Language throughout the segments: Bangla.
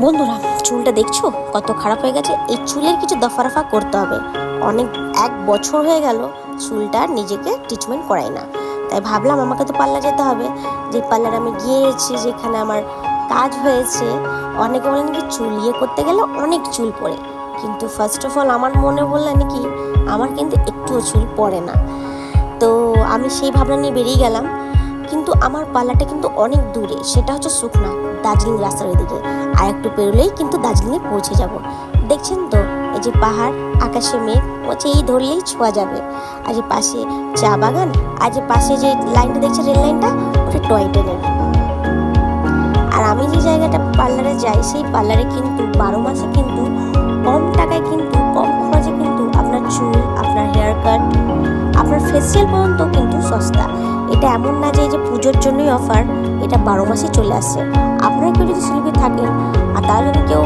বন্ধুরা, চুলটা দেখছ? কত খারাপ হয়ে গেছে। এই চুলের কিছু দফারফা করতে হবে। অনেক, এক বছর হয়ে গেল চুলটা নিজেকে ট্রিটমেন্ট করাই না। তাই ভাবলাম আমাকে তো পার্লার যেতে হবে। যে পার্লার আমি গিয়েছি, যেখানে আমার কাজ হয়েছে, অনেকে বলে নাকি চুল ইয়ে করতে গেলে অনেক চুল পড়ে। কিন্তু ফার্স্ট অফ অল আমার মনে বললে নাকি আমার কিন্তু একটুও চুল পড়ে না। তো আমি সেই ভাবনা নিয়ে বেরিয়ে গেলাম। কিন্তু আমার পার্লারটা কিন্তু অনেক দূরে। সেটা হচ্ছে সুখনা দার্জিলিং রাস্তার ওইদিকে আর একটু পেরোলেই কিন্তু দার্জিলিংয়ে পৌঁছে যাব। দেখছেন তো, এই যে পাহাড়, আকাশে মেঘ, হচ্ছে এই ধরলেই ছোঁয়া যাবে। আর যে পাশে চা বাগান, আর যে পাশে যে লাইনটা দেখছে রেল লাইনটা, ওটা টয় ট্রেনের। আর আমি যে জায়গাটা পার্লারে যাই, সেই পার্লারে কিন্তু বারো মাসে কিন্তু কম টাকায় কিন্তু, কম খরচে কিন্তু আপনার চুল, আপনার হেয়ার কাট আপনার ফেসিয়াল পর্যন্ত কিন্তু সস্তা। এটা এমন না যে যে পুজোর জন্যই অফার এটা বারো মাসে চলে আসছে। আপনারা কেউ যদি শিল্পী থাকেন, আর তারা যদি কেউ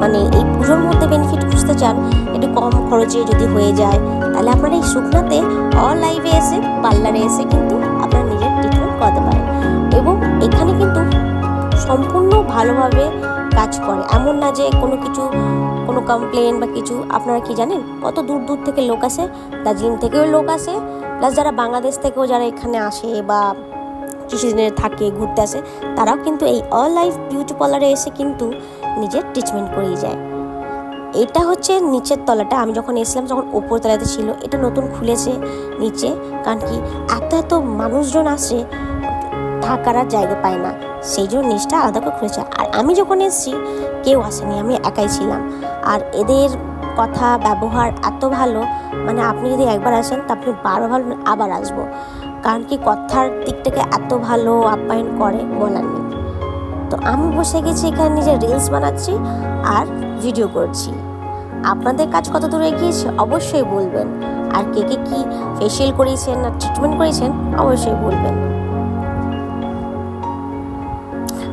মানে এই পুজোর মধ্যে বেনিফিট খুঁজতে চান, একটু কম খরচে যদি হয়ে যায়, তাহলে আপনারা এই শুকনাতে অল লাইভে এসে পার্লারে এসে কিন্তু আপনারা নিজের ট্রিটমেন্ট করাতে পারেন এবং এখানে কিন্তু সম্পূর্ণ ভালোভাবে কাজ করে। এমন না যে কোনো কিছু কোনো কমপ্লেন বা কিছু, আপনারা কি জানেন? কত দূর দূর থেকে লোক আসে? দার্জিলিং থেকেও লোক আসে। প্লাস যারা বাংলাদেশ থেকেও যারা এখানে আসে বা কিছুদিনের থাকে, ঘুরতে আসে, তারাও কিন্তু এই অল লাইফ বিউটি পার্লারে এসে কিন্তু নিজের ট্রিটমেন্ট করেই যায়। এটা হচ্ছে নিচের তলাটা। আমি যখন এসলাম যখন ওপর তলাতে ছিল। এটা নতুন খুলেছে নিচে। কারণ কি, এত এত মানুষজন আসে, থাকার আর জায়গা পায় না। সেই জন্য নিচটা আলাদা করে খুলেছে। আর আমি যখন এসেছি, কেউ আসেনি, আমি একাই ছিলাম। আর এদের কথা, ব্যবহার এত ভালো মানে আপনি যদি একবার আসেন, তা আপনি বারো ভালো আবার আসব। কারণ কি কথার দিকটাকে এত ভালো আপ্যায়ন করে বলার নেই। তো আমি বসে গেছি এখানে নিজের রিলস বানাচ্ছি আর ভিডিও করছি। আপনাদের কাজ কত দূর এগিয়েছে অবশ্যই বলবেন। আর কে কে কী ফেসিয়াল করিয়েছেন না ট্রিটমেন্ট করিয়েছেন অবশ্যই বলবেন।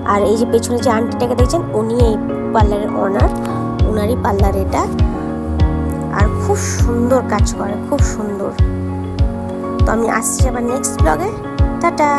আর এই যে পেছনে যে আন্টিটাকে দেখছেন, উনি এই পার্লারের ওনার ওনারই পার্লার এটা। আর খুব সুন্দর কাজ করে, খুব সুন্দর। তো আমি আসছি আবার নেক্সট ব্লগে টাটা!